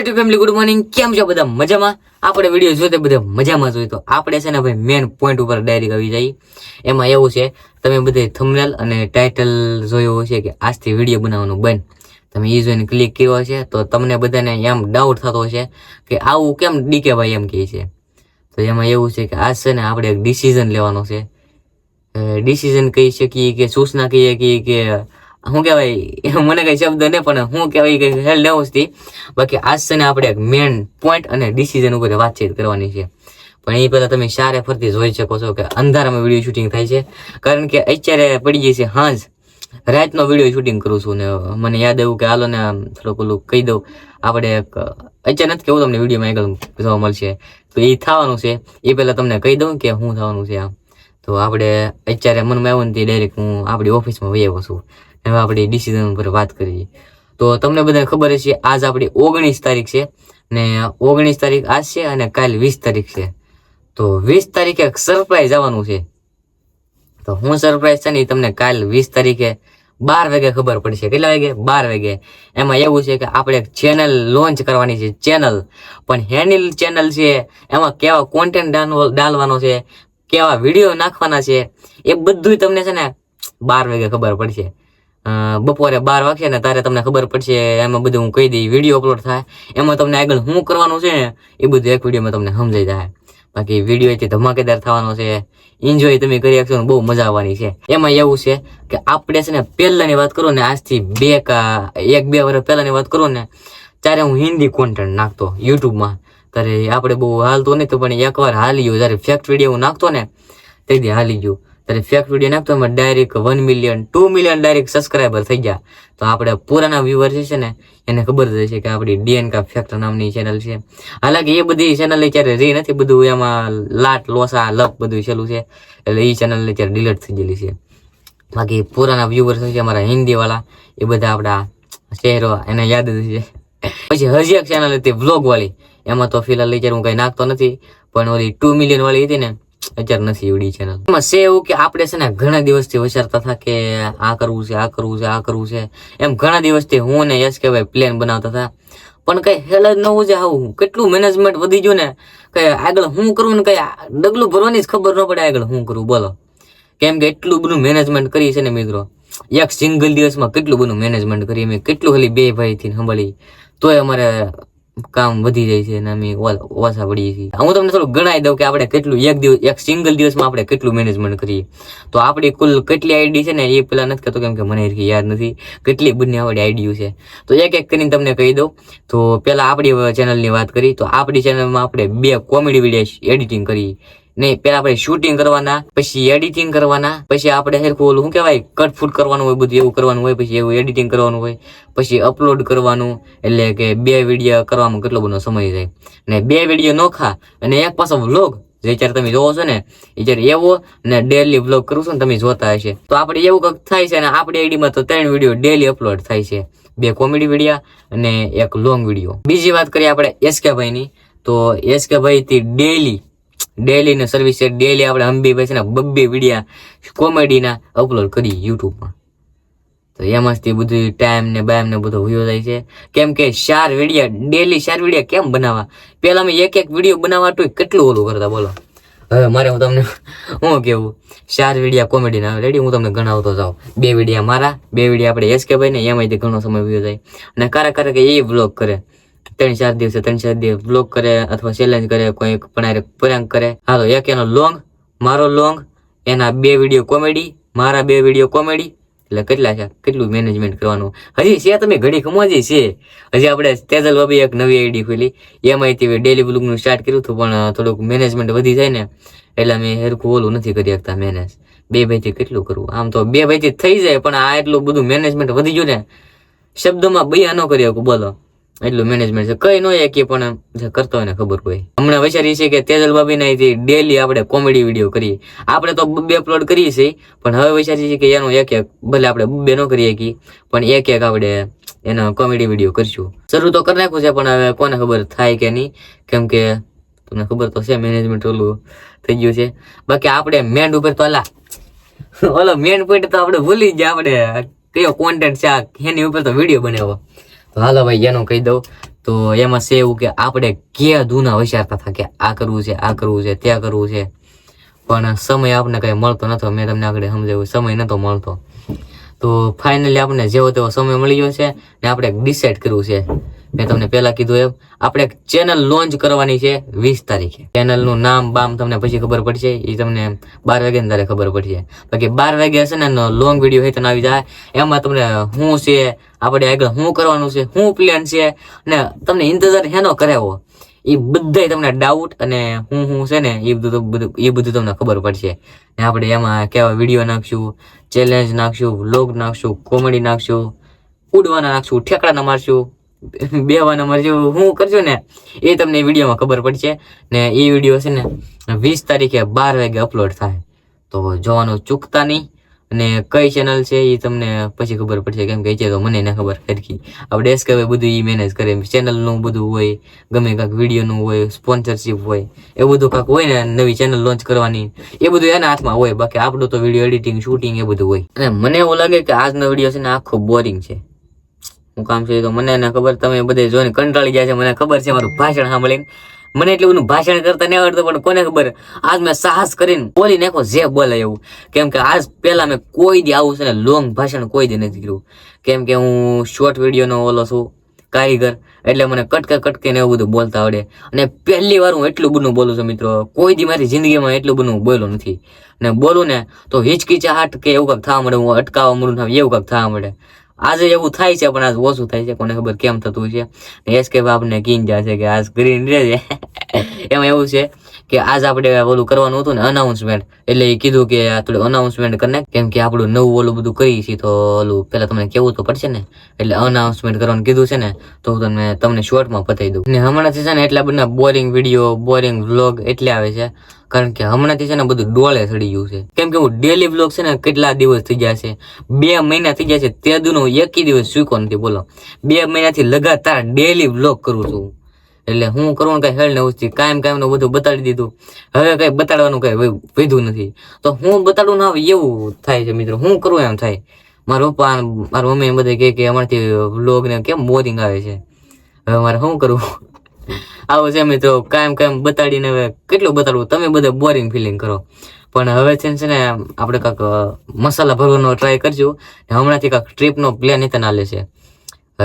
YouTube family good morning કેમ છો બધા? મજામાં? આપણે વીડિયો જોઈએ બધા મજામાં જોઈએ તો આપણે છે ને ભાઈ મેન પોઈન્ટ ઉપર ડાયરેક્ટ આવી જઈએ એમાં એવું છે, તમે બધે થમનેલ અને ટાઇટલ જોયું હશે કે આજથી વીડિયો બનાવવાનું બંધ. તમે એ જોઈને ક્લિક કર્યો હશે તો તમને બધાને એમ ડાઉટ થતો હશે કે આવું કેમ ડીકે ભાઈ એમ કહે છે. તો એમાં એવું છે કે આજ છે ને આપણે એક ડિસિઝન લેવાનો છે. ડિસિઝન કહી શકીએ કે, સૂચના કહીએ કે શું કહેવાય, મને કઈ શબ્દ નહીં પણ શું કહેવાય કંઈ હેલ લેવું બાકી આજ છે ને આપણે એક મેન પોઈન્ટ અને ડિસિઝન ઉપર વાતચીત કરવાની છે. પણ એ પહેલાં તમે સારે ફરતી જોઈ શકો છો કે અંધારામાં વીડિયો શૂટિંગ થાય છે. કારણ કે અત્યારે પડી છે હાંજ. રાતનો વીડિયો શૂટિંગ કરું છું ને મને યાદ આવ્યું કે હાલો ને થોડુંક ઓલું કહી દઉં. આપણે એક નથી કેવું તમને વિડીયોમાં આગળ જોવા મળશે. તો એ થવાનું છે. એ પહેલાં તમને કહી દઉં કે શું થવાનું છે આમ. તો આપણે અત્યારે મનમાં આવ્યું ને તે ડાયરેક્ટ હું આપણી ઓફિસમાં વહી આવ્યો છું. હવે આપણે ડિસિઝન ઉપર વાત કરીએ. તો તમને બધાને ખબર હશે, આજ આપણી ઓગણીસ તારીખ છે ને ઓગણીસ તારીખ આજ છે અને કાલ વીસ તારીખ છે. તો વીસ તારીખે એક સરપ્રાઈઝ આવવાનું છે. તો હું સરપ્રાઈઝ છે ને તમને કાલ વીસ તારીખે બાર વાગે ખબર પડશે. કેટલા વાગે? બાર વાગે. એમાં એવું છે કે આપણે એક ચેનલ લોન્ચ કરવાની છે ચેનલ પણ હેનિલ ચેનલ છે, એમાં કેવા કોન્ટેન્ટ ડાલવાનો છે, કેવા વીડિયો નાખવાના છે, એ બધું તમને છે ને બાર વાગે ખબર પડશે. બપોરે બાર વાગે ને તારે તમને ખબર પડશે, એમાં બધું હું કહી દઈ વીડિયો અપલોડ થાય. એમાં તમને આગળ શું કરવાનું છે ને, એ બધું એક વિડીયોમાં તમને સમજાઈ જાય. બાકી વીડિયો એથી ધમાકેદાર થવાનો છે. એન્જોય તમે કરી શકશો બહુ મજા આવવાની છે. એમાં એવું છે કે આપણે છે ને, પહેલાની વાત કરું ને, આજથી બે કા, એક બે વર્ષ પહેલાની વાત કરું ને, ત્યારે હું હિન્દી કોન્ટેન્ટ નાખતો યુટ્યુબમાં ત્યારે આપણે બહુ હાલતો નહીં તો પણ એકવાર હાલી ગયો. જ્યારે ફેક્ટ વીડિયો હું નાખતો ને, તેથી હાલી ગયું. ત્યારે ફેક વીડિયો નાખતો એમાં direct one million two million direct subscriber થઈ ગયા. તો આપણે પુરાના વ્યુઅર છે ને, એને ખબર જ છે કે આપણી ડીએનકા ફેક્ટર નામની ચેનલ છે. હાલાકી એ બધી ચેનલ અત્યારે રહી નથી, બધું એમાં લાટ, લોસા, લપ બધું છેલ્લું છે. એટલે એ ચેનલ અત્યારે ડિલીટ થઈ ગયેલી છે. બાકી પુરાના વ્યુઅર્સ છે અમારા હિન્દીવાળા એ બધા આપણા ચહેરો એને યાદ છે. પછી હજી એક ચેનલ હતી વ્લોગ વાળી. એમાં તો ફિલહાલ અત્યારે હું કંઈ નાખતો નથી, પણ ઓલી ટુ મિલિયન વાળી હતી ને અત્યારે નથી એવડી ચેનલ એમાં છે એવું કે આપણે છે ને ઘણા દિવસથી વિચારતા હતા કે આ કરવું છે, આ કરવું છે, આ કરવું છે. એમ ઘણા દિવસથી હું ને યશ કે ભાઈ પ્લેન બનાવતા હતા. પણ કઈ હેલ જ નવું છે આવું. કેટલું મેનેજમેન્ટ વધી ગયું ને કઈ આગળ હું કરું ને કઈ ડગલું ભરવાની જ ખબર ન પડે આગળ હું કરું. બોલો. કેમ કે એટલું બધું મેનેજમેન્ટ કરી છે ને મિત્રો. એક સિંગલ દિવસમાં કેટલું બધું મેનેજમેન્ટ કરી. અમે કેટલું ખાલી બે ભાઈથી સંભાળી. તોય અમારે કામ વધી જાય છે અને અમે ઓછા પડીએ છીએ. હું તમને થોડું ગણાવી દઉં કે આપણે કેટલું એક દિવસ, એક સિંગલ દિવસમાં આપણે કેટલું મેનેજમેન્ટ કરીએ. તો આપણી કુલ કેટલી આઈડી છે ને, એ પેલા નથી કહેતો કેમ કે મને યાદ નથી. કેટલી બધી આપણી આઈડીઓ છે. તો એક એક કરીને તમને કહી દઉં. તો પેલા આપણી ચેનલની વાત કરી, તો આપણી ચેનલમાં આપણે બે કોમેડી વીડિયો એડિટિંગ કરી. નહીં પેલા આપણે શૂટિંગ કરવાના, પછી એડિટિંગ કરવાના, પછી આપણે ઓલું શું કહેવાય કટ ફૂટ કરવાનું હોય, બધું એવું કરવાનું હોય, પછી એવું એડિટિંગ કરવાનું હોય, પછી અપલોડ કરવાનું, એટલે કે બે વીડિયો કરવામાં કેટલો બધો સમય જાય. ને બે વીડિયો નોખા અને એક પાછો વ્લોગ જે અત્યારે તમે જોવો છો ને, એ જ્યારે એવો, ને ડેલી વ્લોગ કરું છું ને, તમે જોતા હશે. તો આપણે એવું કંઈક થાય છે ને આપણી આઈડીમાં તો ત્રણ વીડિયો ડેલી અપલોડ થાય છે. બે કોમેડી વિડીયા અને એક લોંગ વીડિયો બીજી વાત કરીએ આપણે એસકે ભાઈની, તો એસકે ભાઈ થી ડેલી ડેલી ને સર્વિસ છે. ડેલી આપણે અંબી છે બબ્બે વિડીયા કોમેડીના અપલોડ કરી યુટ્યુબમાં તો એમાંથી બધું ટાઈમ ને બાયમ ને બધો વયો જાય છે. કેમ કે ચાર વિડીયા, ડેલી ચાર વિડીયા કેમ બનાવવા? પેલા અમે એક એક વીડિયો બનાવવા તો કેટલું ઓલું કરતા, બોલો. હવે મારે હું તમને હું કેવું? ચાર વિડીયા કોમેડીના રેડી હું તમને ગણાવતો જાઉં. બે વિડીયા મારા, બે વિડીયા આપણે એસ કે ભાઈ ને એમાંથી ઘણો સમય વયો જાય. અને કારે કારે કે એ વ્લોગ કરે. ત્રણ ચાર દિવસે ત્રણ ચાર દિવસ વ્લોગ કરે અથવા ચેલેન્જ કરે, કોઈ પણ પ્રેન્ક કરે. હાલો એક એનો લોંગ મારો લોંગ એના બે વીડિયો કોમેડી મારા બે વીડિયો કોમેડી એટલે કેટલા છે? કેટલું મેનેજમેન્ટ કરવાનું? હજી છે તમે ઘડી ખમોજી છે. હજી આપણે તેજલ બાબી એક નવી આઈડી ખોલી. એમાંથી ડેલી બ્લોગનું સ્ટાર્ટ કર્યું હતું, પણ થોડુંક મેનેજમેન્ટ વધી જાય ને, એટલે અમે હેરખું ઓલું નથી કરી શકતા મેનેજ બે ભાઈથી કેટલું કરવું? આમ તો બે ભાઈથી થઈ જાય, પણ આ એટલું બધું મેનેજમેન્ટ વધી ગયું ને, શબ્દોમાં બૈયા ન કરી શકું, બોલો. એટલું મેનેજમેન્ટ છે. કઈ ન કે પણ કરતો હોય ને ખબર હોય. હમણાં વિચારીએ છીએ કે તેજલ બાબી ના ડેલી આપણે કોમેડી વીડિયો કરીએ. આપણે તો બે અપલોડ કરીએ છીએ, પણ હવે વિચારીએ છીએ કે એનો એક એક, ભલે આપણે બે ન કરીએ શકીએ પણ એક એક આપણે એનો કોમેડી વીડિયો કરશું. શરૂ તો કરી નાખ્યું છે, પણ હવે કોને ખબર થાય કે નહીં. કેમ કે તમને ખબર તો છે મેનેજમેન્ટ ઓલું થઈ ગયું છે. બાકી આપણે મેન્ડ ઉપર તો અલા, ઓલો મેન પોઈન્ટ તો આપણે ભૂલી ગયા આપણે. કયો કોન્ટેન્ટ છે આ? એની ઉપર તો વીડિયો બનાવ્યો. તો હાલો ભાઈ એનું કહી દઉં. તો એમાં છે એવું કે આપણે ક્યાં દૂના વિચારતા હતા કે આ કરવું છે, આ કરવું છે, ત્યાં કરવું છે. પણ સમય આપણે કંઈ મળતો નતો. મેં તમને આગળ સમજાવ્યું, સમય નતો મળતો. તો ફાઇનલી આપણને જેવો તેવો સમય મળી ગયો છે ને આપણે ડિસાઈડ કરવું છે. મેં તમને પહેલા કીધું એમ, આપણે ચેનલ લોન્ચ કરવાની છે વીસ તારીખે. ચેનલનું નામ બામ તમને પછી ખબર પડશે એ તમને બાર વાગે તારે ખબર પડશે. બાકી બાર વાગે હશે ને લોંગ વીડિયો હોય તો આવી જાય. એમાં તમને શું છે, આપણે આગળ શું કરવાનું છે શું પ્લાન છે, ને તમને ઇંતજાર હેનો કરાવો એ બધાય તમને ડાઉટ અને હું હું છે ને એ બધું બધું એ બધું તમને ખબર પડશે. ને આપણે એમાં કેવા વીડિયો નાખશું ચેલેન્જ નાખશું વ્લોગ નાખશું કોમેડી નાખશું, ઉડવાના નાખશું ઠેકડાના મારશું. બેવાના મરજો હું કરજો ને, એ તમને વિડીયોમાં ખબર પડશે ને એ વીડિયો છે ને વીસ તારીખે બાર વાગે અપલોડ થાય. તો જોવાનું ચૂકતા નહીં અને કઈ ચેનલ છે એ તમને પછી ખબર પડશે, કેમ કે તો મને ના ખબર સરખી આપણે ડેસ્કવે બધું એ મેનેજ કરે ચેનલનું બધું હોય, ગમે કાંઈક વિડીયોનું હોય સ્પોન્સરશિપ હોય એ બધું કાંક હોય ને નવી ચેનલ લોન્ચ કરવાની, એ બધું એના હાથમાં હોય. બાકી આપણું તો વીડિયો એડિટિંગ શૂટિંગ એ બધું હોય. અને મને એવું લાગે કે આજનો વીડિયો છે ને આખો બોરિંગ છે. હું કામ છું તો મને ના ખબર, તમે બધે જોઈને કંટાળી ગયા છે, મને ખબર છે મારું ભાષણ સાંભળીને. મને એટલું બધું ભાષણ કરતા નહીં આવડતું, પણ કોને ખબર? આજ મેં સાહસ કરીને બોલી નાખો જે બોલે એવું. કેમ કે આજ પહેલા મેં કોઈ દી આવું છે ને લોંગ ભાષણ કોઈ દી નથી કર્યું. કેમ કે હું શોર્ટ વિડીયોનો ઓલો છું, કારીગર, એટલે મને કટકે કટકે ને એવું બધું બોલતા આવડે. અને પહેલી વાર હું એટલું બધું બોલું છું મિત્રો, કોઈ દી મારી જિંદગીમાં એટલું બધું હું નથી. ને બોલું ને તો હિચકિચાહટ કે એવું કાંઈક થવા મળે, હું અટકાવવા મળું એવું કાંઈક થવા મળે. આજે એવું થાય છે, પણ આજ ઓછું થાય છે, કોને ખબર કેમ થતું છે. એસ કે બાપને જાય છે કે આજ ગ્રીન રહે. છે એમાં એવું છે કે આજ આપણે ઓલું કરવાનું હતું ને અનાઉન્સમેન્ટ એટલે એ કીધું કે થોડું અનાઉન્સમેન્ટ કરીને કેમ કે આપણું નવું ઓલું બધું કરી છે તો ઓલું પેલા તમને કેવું તો પડશે ને? એટલે અનાઉન્સમેન્ટ કરવાનું કીધું છે ને, તો હું તમને તમને શોર્ટમાં પતાવી દઉં. ને હમણાંથી છે ને એટલા બધા બોરિંગ વીડિયો બોરિંગ વ્લોગ એટલે આવે છે. કારણ કે હમણાંથી છે ને બધું ડોળે ચડી ગયું છે. કેમ કે હું ડેલી વ્લોગ છે ને કેટલા દિવસ થઈ ગયા છે? બે મહિના થઈ ગયા છે. તે દુનો એકી દિવસ શીખો નથી, બોલો. બે મહિનાથી લગાતાર ડેલી વ્લોગ કરું છું. એટલે હું કરવાનું કઈ હેલ ને ઉચતી કાયમ કાયમનું બધું બતાડી દીધું. હવે કઈ બતાડવાનું કઈ વધ્યું નથી. તો હું બતાડું ના એવું થાય છે મિત્રો, હું કરું એમ થાય. મારા પપ્પા મારા મમ્મી બધા કે અમારથી વ્લોગ ને કેમ બોરિંગ આવે છે. હવે મારે શું કરવું આવું છે મિત્રો કાયમ કાયમ બતાડીને હવે કેટલું બતાડવું? તમે બધા બોરિંગ ફિલિંગ કરો. પણ હવે છે ને આપણે કાંક મસાલા ભરવાનો ટ્રાય કરજો. હમણાંથી કાંક ટ્રીપનો પ્લાન એ તને છે.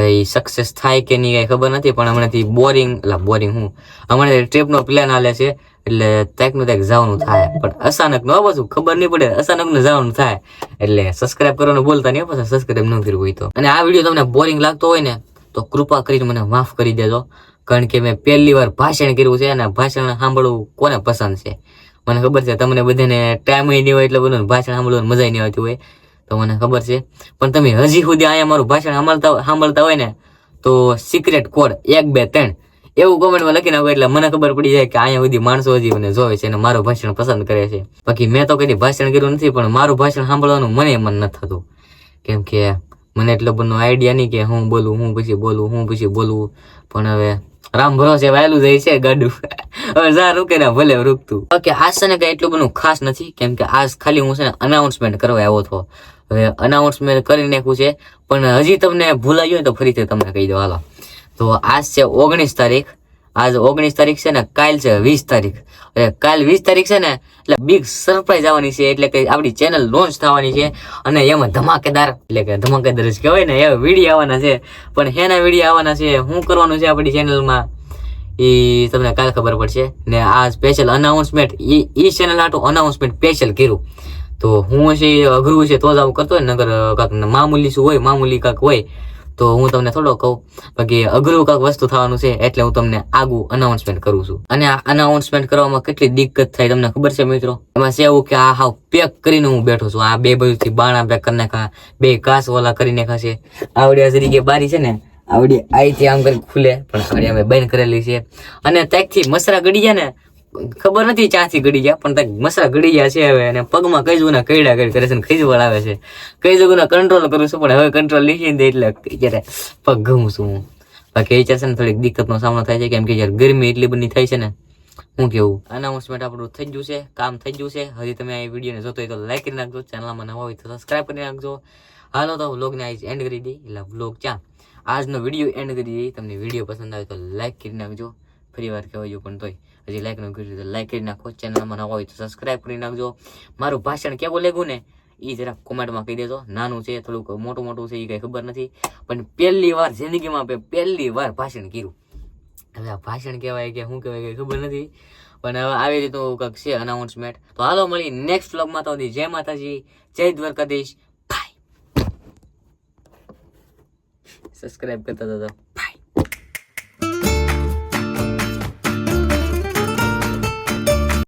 એ સક્સેસ થાય કે નહીં કઈ ખબર નથી, પણ હમણાંથી બોરિંગ એટલે બોરિંગ હું હમણાં ટ્રીપનો પ્લાન આલે છે, એટલે ત્યાંકનું ત્યાંક જવાનું થાય, પણ અચાનક નો બધું ખબર નહીં પડે, અચાનકનું જવાનું થાય, એટલે સબસ્ક્રાઇબ કરવાનું બોલતા નહીં પછી સબસ્ક્રાઇબ ન કર્યું હોય તો. અને આ વીડિયો તમને બોરિંગ લાગતો હોય ને, તો કૃપા કરીને મને માફ કરી દેજો, કારણ કે મેં પહેલી વાર ભાષણ કર્યું છે, અને ભાષણ સાંભળવું કોને પસંદ છે? મને ખબર છે, તમને બધાને ટાઈમ નહીં હોય એટલે બધું ભાષણ સાંભળવાની મજા નહીં આવતી હોય. તો મને ખબર છે. પણ તમે હજી સુધી અહીંયા મારું ભાષણ સાંભળતા સાંભળતા હોય ને, તો સિક્રેટ કોડ એક, બે, ત્રણ, એવું કોમેન્ટમાં લખી નાખો એટલે મને ખબર પડી જાય કે અહીંયા સુધી માણસો હજી મને જોવે છે અને મારું ભાષણ પસંદ કરે છે. બાકી મેં તો કદી ભાષણ કર્યું નથી, પણ મારું ભાષણ સાંભળવાનું મને મન નથી થતું. કેમ કે મને એટલો બધો આઈડિયા નહીં કે હું બોલું, હું પછી બોલું, હું પછી બોલવું પણ હવે રામ ભરોસે વાયેલું જાય છે ગાડું. હવે જા રૂકે ને ભલે રૂકતું. ઓકે આજ છે ને કઈ એટલું બધું ખાસ નથી, કેમ કે આજ ખાલી હું છે ને અનાઉન્સમેન્ટ કરવા આવ્યો હતો. હવે અનાઉન્સમેન્ટ કરી નાખ્યું છે. પણ હજી તમને ભૂલાઈ ગયું તો ફરીથી તમને કહી દો હાલો. તો આજ છે ઓગણીસ તારીખ. આજ ઓગણીસ તારીખ છે ને, કાલ છે વીસ તારીખ. એટલે કાલ વીસ તારીખ છે ને, એટલે બિગ સરપ્રાઈઝ આવવાની છે, એટલે કે આપણી ચેનલ લોન્ચ થવાની છે. અને એમાં ધમાકેદાર, એટલે કે ધમાકેદાર જ કહેવાય ને એવા વીડિયો આવવાના છે. પણ હેના વીડિયો આવવાના છે, શું કરવાનું છે આપણી ચેનલમાં એ તમને કાલ ખબર પડશે. ને આ સ્પેશિયલ અનાઉન્સમેન્ટ એ એ ચેનલ આટું અનાઉન્સમેન્ટ સ્પેશિયલ કર્યું. તો હું એ અઘરું છે તો જ આવું કરતો હોય નગર કાંક મામૂલી શું હોય, મામૂલી કાંક હોય, તો હું તમને થોડો કહું બાકી અઘરું કાંક વસ્તુ થવાનું છે એટલે હું તમને આગું અનાઉન્સમેન્ટ કરું છું. અને આ અનાઉન્સમેન્ટ કરવામાં કેટલી દિક્કત થાય તમને ખબર છે મિત્રો? એમાં છે એવું કે આ હાવ પેક કરીને હું બેઠો છું. આ બે બાજુથી બાણા પેક કરી નાખા, બે કાસ ઓલા કરી નાખા છે. આવડી આ તરીકે બારી છે ને આવડી આઈથી આમ કરી ખુલે, પણ આવડી અમે બંધ કરેલી છે. અને ત્યાંથી મસરા ગડી ગયા ને ખબર નથી ચાથી ગળી ગયા, પણ ત્યાં મસા ગળી ગયા છે હવે અને પગમાં કઈ જુના કઈડા કરી કરે છે ને જવા આવે છે. કઈ જગુના કંટ્રોલ કરું છું, પણ હવે કંટ્રોલ લીધી દે એટલે જ્યારે પગ ઘઉં છું હું. બાકી એ છે થોડીક દિક્કતનો સામનો થાય છે, કેમ કે જ્યારે ગરમી એટલી બધી થાય છે ને, હું કેવું? અનાઉન્સમેન્ટ આપણું થઈ ગયું છે, કામ થઈ ગયું છે. હજી તમે આ વિડીયોને જોતો હોય તો લાઈક કરી નાખજો ચેનલમાં નવા હોય તો સબસ્ક્રાઈબ કરી નાખજો. હાલો તો વ્લોગને આઈ એન્ડ કરી દઈએ, એટલે વ્લોગ ક્યાં આજનો વીડિયો એન્ડ કરી દઈએ, તમને વીડિયો પસંદ આવે તો લાઈક કરી નાખજો. ફરી વાર કહેવાય પણ તોય. હજી લાઈક ન કર્યું તો લાઈક કરી નાખો. ચેનલમાં નવા હોય તો સબસ્ક્રાઈબ કરી નાખજો. મારું ભાષણ કેવું લાગ્યું ને એ જરા કોમેન્ટમાં કહી દેજો. નાનું છે, થોડુંક મોટું મોટું છે એ કંઈ ખબર નથી. પણ પહેલી વાર જિંદગીમાં પહેલી વાર ભાષણ કર્યું. હવે આ ભાષણ કહેવાય કે શું કહેવાય કંઈ ખબર નથી. પણ હવે આવી રીતનું કંઈક છે અનાઉન્સમેન્ટ તો હાલો મળી નેક્સ્ટ વ્લોગમાં તો જય માતાજી, જય દ્વારકાધીશ. બાય સબસ્ક્રાઇબ કરતા હતા